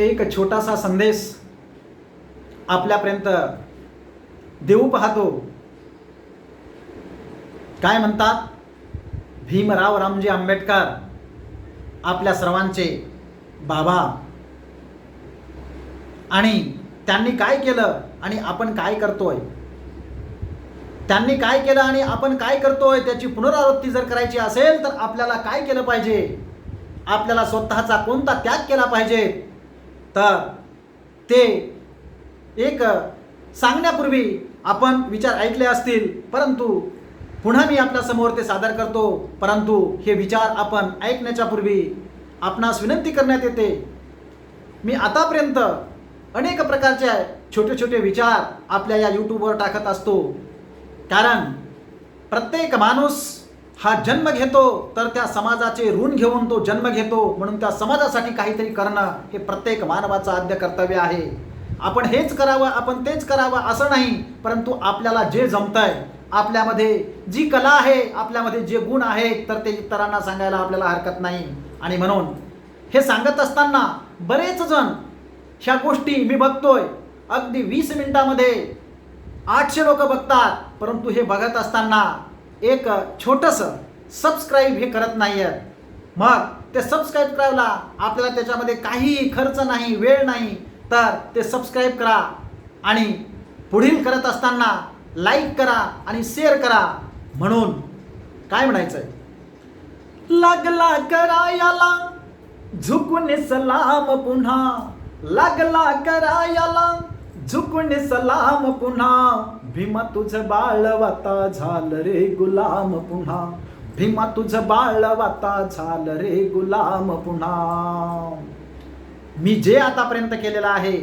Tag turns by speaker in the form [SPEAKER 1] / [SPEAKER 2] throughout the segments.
[SPEAKER 1] एक छोटासा संदेश आपल्यापर्यंत देऊ पाहतो. काय म्हणतात भीमराव रामजी आंबेडकर आपल्या सर्वांचे बाबा. आणि त्यांनी काय केलं आणि आपण काय करतोय? त्यांनी काय केलं आणि आपण काय करतोय त्याची पुनरावृत्ती जर करायची असेल तर आपल्याला काय केलं पाहिजे? आपल्याला स्वतःचा कोणता त्याग केला पाहिजे? तर ते एक सांगण्यापूर्वी आपण विचार ऐकले असतील परंतु पुन्हा मी आपल्यासमोर ते सादर करतो. परंतु हे विचार आपण ऐकण्याच्या पूर्वी आपणास विनंती करण्यात येते. मी आतापर्यंत अनेक प्रकारचे छोटे छोटे विचार आपल्या या यूट्यूबवर टाकत असतो. कारण प्रत्येक माणूस हा जन्म घेतो तर त्या समाजाचे ऋण घेऊन तो जन्म घेतो. म्हणून त्या समाजासाठी काहीतरी करणं हे प्रत्येक मानवाचं आद्य कर्तव्य आहे. आपण हेच करावं आपण तेच करावं असं नाही परंतु आपल्याला जे जमतंय आपल्यामध्ये जी कला आहे आपल्यामध्ये जे गुण आहेत तर ते इतरांना सांगायला आपल्याला हरकत नाही. आणि म्हणून हे सांगत असताना बरेच जण ह्या गोष्टी मी बघतोय. अगदी वीस मिनिटामध्ये आठशे लोक बघतात परंतु हे बघत असताना एक छोटंसं सबस्क्राईब हे करत नाही आहेत मग ते सबस्क्राईब करायला आपल्याला त्याच्यामध्ये काहीही खर्च नाही वेळ नाही तर ते सबस्क्राईब करा आणि पुढील करत असताना लाईक करा आणि शेअर करा म्हणून काय म्हणायचंय? लागला करायाला झुकून सलाम पुन्हा. लागला करायाला झुकून सलाम पुन्हा. भीमा तुझं बाळ वाता झाल रे गुलाम पुन्हा. भीमा तुझं बाळ वाता झाल रे गुलाम पुन्हा. मी जे आतापर्यंत केलेलं आहे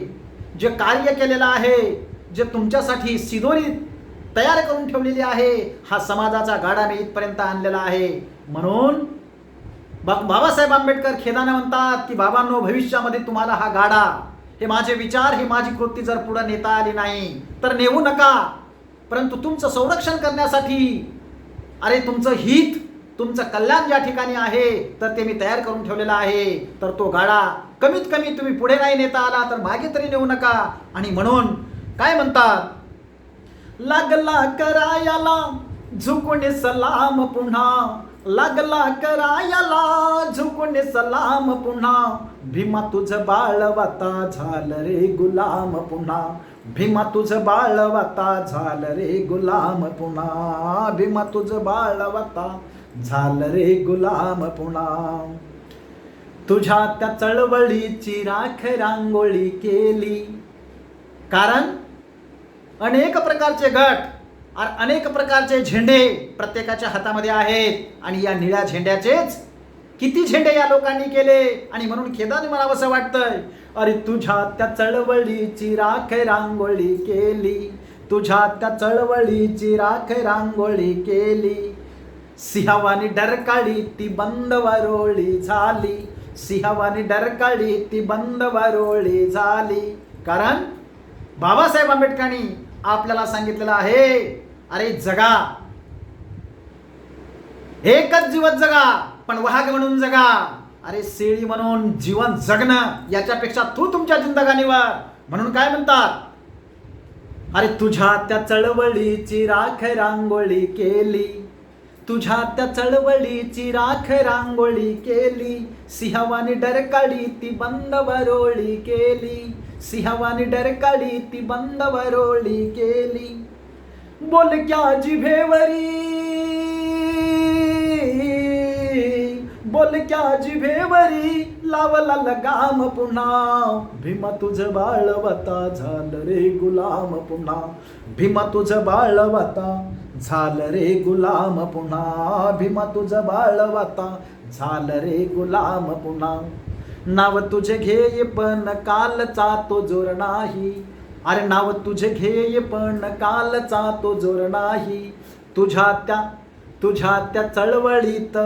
[SPEAKER 1] जे कार्य केलेलं आहे जे तुमच्यासाठी सिदोरी तयार करून ठेवलेली आहे हा समाजाचा गाडा मी इथपर्यंत आणलेला आहे. म्हणून बा बाबासाहेब आंबेडकर खेदाने म्हणतात की बाबांनो भविष्यामध्ये तुम्हाला हा गाडा हे माझे विचार ही माझी कृती जर पुढे नेता आली नाही तर नेऊ नका. परंतु तुमचं संरक्षण करण्यासाठी अरे तुमचं हित तुमचं कल्याण ज्या ठिकाणी आहे तर ते मी तयार करून ठेवलेलं आहे. तर तो गाडा कमीत कमी तुम्ही पुढे नाही नेता आला तर मागे तरी नेऊ नका. आणि म्हणून काय म्हणतात? लागला करायाला झुकून सलाम पुन्हा. लागला करायाला झुकून सलाम पुन्हा. भीमा तुझं बाळवता झालं झाल रे गुलाम पुन्हा. भीमा तुझं बाळवता झाल रे गुलाम पुन्हा भीमा तुझं बाळवता झाल रे गुलाम पुन्हा तुझ्या त्या चळवळीची राख रांगोळी केली. कारण अनेक प्रकारचे गट अनेक प्रकारचे झेंडे प्रत्येकाच्या हातामध्ये आहेत आणि या निळ्या झेंड्याचेच किती झेंडे या लोकांनी केले? आणि म्हणून खेदाने मला असं वाटतंय अरे तुझ्या त्या चळवळीची राख रांगोळी केली. तुझ्या त्या चळवळीची राख रांगोळी केली. सिंहवानी डरकाळी ती बंद वरोळी झाली. सिंहवानी डरकाळी ती बंद वरोळी झाली. कारण बाबासाहेब आंबेडकरांनी आपल्याला सांगितलेलं आहे अरे जगा. एकच जीवन जगा. पण वाघ म्हणून जगा. अरे शेळी म्हणून जीवन जगणं याच्यापेक्षा तू तुमच्या जिंदगानीवर म्हणून काय म्हणतात? अरे तुझ्या त्या चळवळीची राख रांगोळी केली. तुझ्या त्या चळवळीची राख रांगोळी केली. सिंहवानी डरकाळी ती बंद वरोळी केली. सिंहवानी डरकाळी ती बंद वरोळी केली. बोल क्या जिभेवरी? जिभेवरी लावला लगाम पुन्हा. भीमा तुझ बाळवता झाल रे गुलाम पुन्हा. भीमा तुझ बाळवता झाल रे गुलाम पुन्हा. भीमा तुझ बाळवता झाल रे गुलाम पुन्हा. नाव तुझे घेय पण कालचा तो जोर नाही. अरे नाव तुझे घेय पण कालचा तो जोर नाही. तुझ्या त्या तुझ्या त्या चळवळीत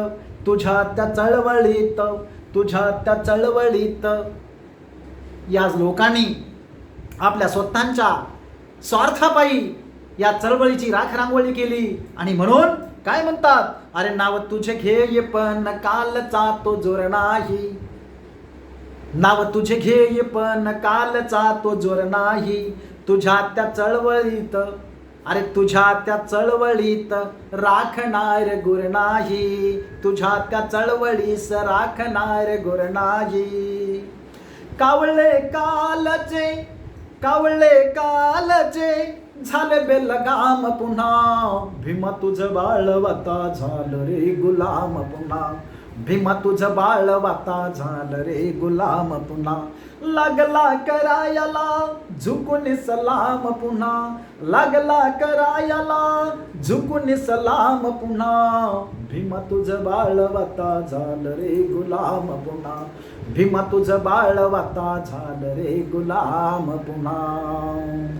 [SPEAKER 1] तुझ्या त्या चळवळीत तुझ्या त्या चळवळीत. या लोकांनी आपल्या स्वतःच्या स्वार्थापायी या चळवळीची राख रांगोळी केली. आणि म्हणून काय म्हणतात? अरे नाव तुझे घेय पण कालचा तो जोर नाही. नाव तुझे घेई पण कालचा तो जोर नाही. तुझ्या त्या चळवळीत अरे तुझ्या त्या चळवळीत राखणार गुर नाही. तुझ्या त्या चळवळीस राखणार गुर नाही. कावळे कालचे कावळे कालचे झाले बेलगाम पुन्हा. भीमा तुझ बाळवता झालं रे गुलाम पुन्हा. भीमा तुझ बाळवता झालं रे गुलाम पुन्हा. लागला करायला झुकून सलाम पुन्हा. लागला करायला झुकून सलाम पुन्हा. भीमा तुझ बाळवता झालं रे गुलाम पुन्हा. भीमा तुझ बाळवता झालं रे गुलाम पुन्हा.